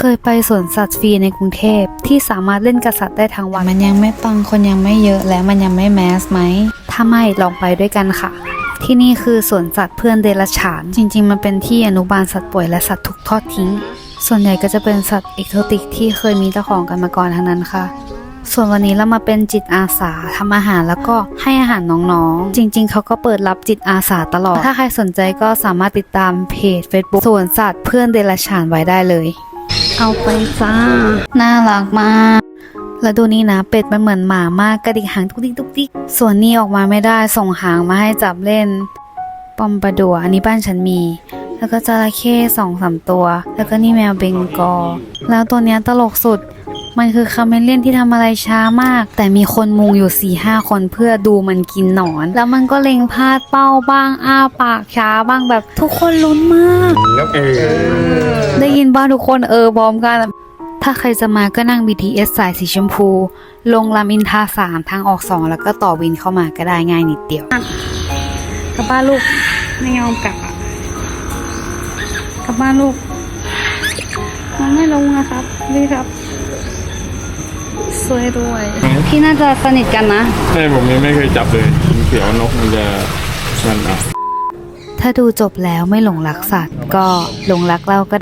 เคยไปสวนสัตว์ฟรีในกรุงเทพที่สามารถเล่นกับสัตว์ได้ทั้งวัน มันยังไม่ปังคนยังไม่เยอะและมันยังไม่แมสไหม ถ้าไม่ลองไปด้วยกันค่ะ ที่นี่คือสวนสัตว์เพื่อนเดรัจฉาน จริง ๆ มันเป็นที่อนุบาลสัตว์ป่วยและสัตว์ถูกทอดทิ้ง ส่วนใหญ่ก็จะเป็นสัตว์เอกโซติกที่เคยมีเจ้าของกันมาก่อนทั้งนั้นค่ะส่วนวันนี้เรามาเป็นจิตอาสาทำอาหารแล้วก็ให้อาหารน้องๆ จริง ๆ เขาก็เปิดรับจิตอาสาตลอด ถ้าใครสนใจก็สามารถติดตามเพจ Facebook สวนสัตว์เพื่อนเดรัจฉานไว้ได้เลย เอาไปจ้า น่ารักมาก แล้วดูนี่นะ เป็ดมันเหมือนหมามากกระดิกหางทุกทิกทุกทิกส่วนนี้ออกมาไม่ได้ส่งหางมาให้จับเล่น ปอมปะดัวอันนี้บ้านฉันมี แล้วก็จระเข้สองสามตัว แล้วก็นี่แมวเบงกอ แล้วตัวเนี้ยตลกสุด มันคือคาเมเลียนที่ทำอะไรช้ามาก แต่มีคนมุงอยู่4ี่ห้าคนเพื่อดูมันกินหนอน แล้วมันก็เล็งพลาดเป้าบ้างอ้าปากช้าบ้างแบบทุกคนลุ้นมาก แล้วเออได้ยินบ้างทุกคนเออพร้อมกัน ถ้าใครจะมาก็นั่ง BTS สายสีชมพู ลงรามอินทราสามทางออกสองแล้วก็ต่อวินเข้ามาก็ได้ง่ายนิดเดียวกลับบ้านลูกไม่ยอมกลับอะกลับบ้านลูกมันไม่ลงนะครับพี่ครับ สวยด้วย พี่น่าจะสนิทกันนะ ใช่ผมยังไม่เคยจับเลยมันเขียวนกมันจะชันอะถ้าดูจบแล้วไม่หลงรักสัตว์ก็หลงรักเราก็